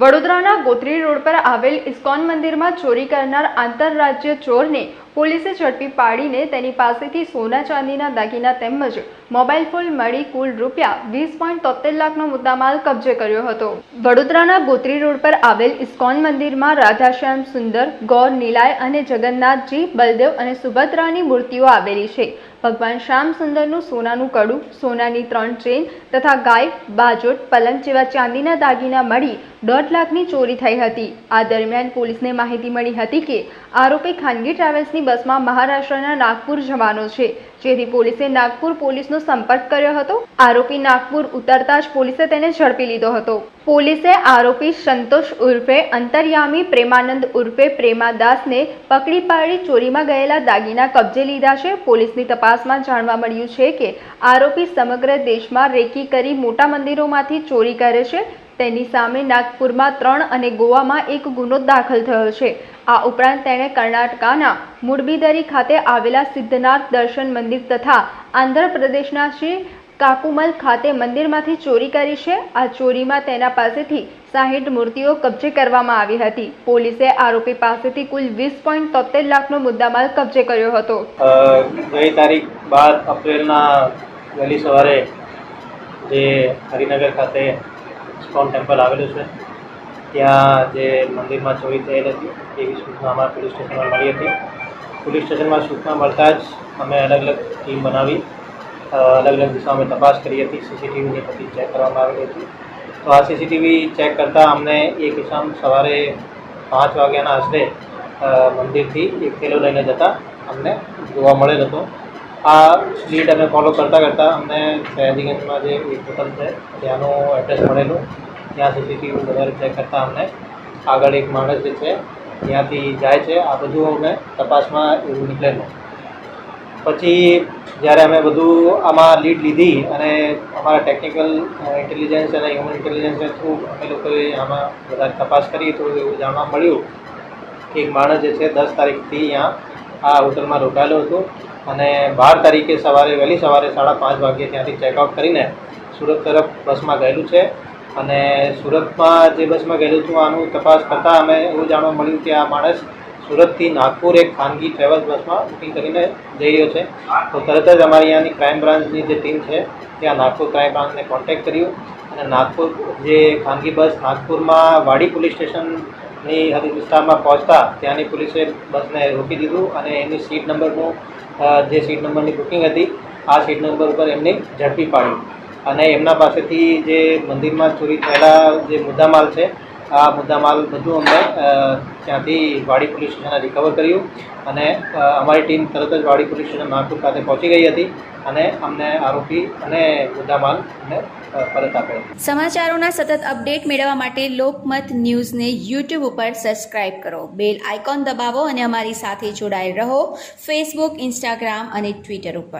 વડોદરાના ગોત્રી રોડ પર આવેલ ઇસ્કોન મંદિરમાં ચોરી કરનાર આંતરરાજ્ય ચોરને પોલીસે ઝડપી પાડીને તેની પાસેથી સોના ચાંદીના દાગીના તેમજ મોબાઈલ ફોન મળી કુલ રૂપિયા વીસ પોઈન્ટ તોતેર લાખનો મુદ્દામાલ કબજે કર્યો હતો. વડોદરાના ગોત્રી રોડ પર આવેલ ઇસ્કોન મંદિરમાં રાધાશ્યામ સુંદર, ગૌર નીલાય અને જગન્નાથજી, બલદેવ અને સુભદ્રાની મૂર્તિઓ આવેલી છે. ભગવાન શ્યામ સુંદરનું સોનાનું કડું, સોનાની ત્રણ ચેન તથા ગાય, બાજોટ, પલંગ જેવા ચાંદીના દાગીના મળી દોઢ લાખની ચોરી થઈ હતી. આ દરમિયાન પોલીસને માહિતી મળી હતી કે આરોપી ખાનગી ટ્રાવેલ્સની બસમાં મહારાષ્ટ્રના નાગપુર જવાનો છે. જેથી પોલીસે નાગપુર પોલીસનો સંપર્ક કર્યો હતો. આરોપી નાગપુર ઉતરતા જ પોલીસે તેને ઝડપી લીધો હતો. પોલીસે આરોપી સંતોષ ઉર્ફે, અંતર્યામી પ્રેમાનંદ ઉર્ફે પ્રેમાદાસને પકડી પાડી ચોરીમાં ગયેલા દાગીના કબજે લીધા છે. પોલીસની તપાસમાં જાણવા મળ્યું છે કે આરોપી સમગ્ર દેશમાં રેકી કરી મોટા મંદિરોમાંથી ચોરી કરે છે. તેની સામે નાગપુરમાં ત્રણ અને ગોવામાં એક ગુનો દાખલ થયો છે. આ ઉપરાંત તેણે કર્ણાટકાના મુડબીદરી ખાતે આવેલા સિદ્ધનાથ દર્શન મંદિર તથા આંધ્રપ્રદેશના શ્રી કાકુમલ ખાતે મંદિરમાંથી ચોરી કરી છે. આ ચોરીમાં તેના પાસેથી સાહીઠ મૂર્તિઓ કબજે કરવામાં આવી હતી. પોલીસે આરોપી પાસેથી કુલ વીસ પોઈન્ટ તોતેર લાખનો મુદ્દામાલ કબજે કર્યો હતો. ગઈ તારીખ બાર એપ્રિલના વહેલી સવારે જે હરિનગર ખાતે ઇસ્કોન ટેમ્પલ આવેલું છે. ત્યાં જે મંદિરમાં ચોરી થયેલ હતી, એવી સૂચના અમારા પોલીસ સ્ટેશનમાં મળી હતી. પોલીસ સ્ટેશનમાં સૂચના મળતા જ અમે અલગ અલગ ટીમ બનાવી અલગ અલગ દિશામાં અમે તપાસ કરી હતી. સીસીટીવીની બધી ચેક કરવામાં આવેલી હતી. તો આ સીસીટીવી ચેક કરતાં અમને એક ઇસમ સવારે પાંચ વાગ્યાના આશરે મંદિરથી એક થેલો લઈને જતા અમને જોવા મળેલ હતો. આ લીડ અમે ફોલો કરતાં કરતાં અમને સયાજીગંજમાં જે એક હોટલ છે, ત્યાંનું એડ્રેસ મળેલું. ત્યાં સીસીટીવી વધારે ચેક કરતાં અમને. આગળ એક માણસ જે છે, ત્યાંથી જાય છે. આ બધું અમે તપાસમાં એવું નીકળેલું. પછી જ્યારે અમે બધું આમાં લીડ લીધી અને અમારા ટેકનિકલ ઇન્ટેલિજન્સ અને હ્યુમન ઇન્ટેલિજન્સના થ્રુ અમે લોકોએ આમાં વધારે તપાસ કરી તો એવું જાણવા મળ્યું કે એક માણસ જે છે, દસ તારીખથી અહીંયા આ હોટલમાં રોકાયેલો હતો અને બાર તારીખે સવારે, વહેલી સવારે સાડા પાંચ વાગ્યે ત્યાંથી ચેકઆઉટ કરીને સુરત તરફ બસમાં ગયેલું છે. અને સુરતમાં જે બસમાં ગયેલું હતું, આનું તપાસ કરતાં અમે એવું જાણવા મળ્યું કે આ માણસ સુરતથી નાગપુર એક ખાનગી ટ્રાવેલ્સ બસમાં બુકિંગ કરીને જઈ રહ્યો છે. તો તરત જ અમારી અહીંયાની ક્રાઇમ બ્રાન્ચની જે ટીમ છે, ત્યાં નાગપુર ક્રાઇમ બ્રાન્ચને કોન્ટેક્ટ કર્યું. અને નાગપુર જે ખાનગી બસ, નાગપુરમાં વાડી પોલીસ સ્ટેશનની હદ વિસ્તારમાં પહોંચતા ત્યાંની પોલીસે બસને રોકી દીધું અને એની સીટ નંબરનું જે સીટ નંબરની બુકિંગ હતી, આ સીટ નંબર ઉપર એમને ઝડપી પાડ્યું. અને એમના પાસેથી જે મંદિરમાં ચોરી થયેલા જે મુદ્દામાલ છે આ મુદ્દામાલ બધું અમને ત્યાંથી વાડી પોલીસ સ્ટેશને રિકવર કર્યું અને અમારી ટીમ તરત જ વાડી પોલીસ સ્ટેશન નાગપુર ખાતે પહોંચી ગઈ હતી અને અમને આરોપી અને મુદ્દામાલ અમને પરત આપ્યો સમાચારોના સતત અપડેટ મેળવવા માટે લોકમત ન્યૂઝને યુટ્યુબ ઉપર સબસ્ક્રાઇબ કરો. બેલ આઇકોન દબાવો અને અમારી સાથે જોડાયેલ રહો ફેસબુક, ઇન્સ્ટાગ્રામ અને ટ્વિટર ઉપર.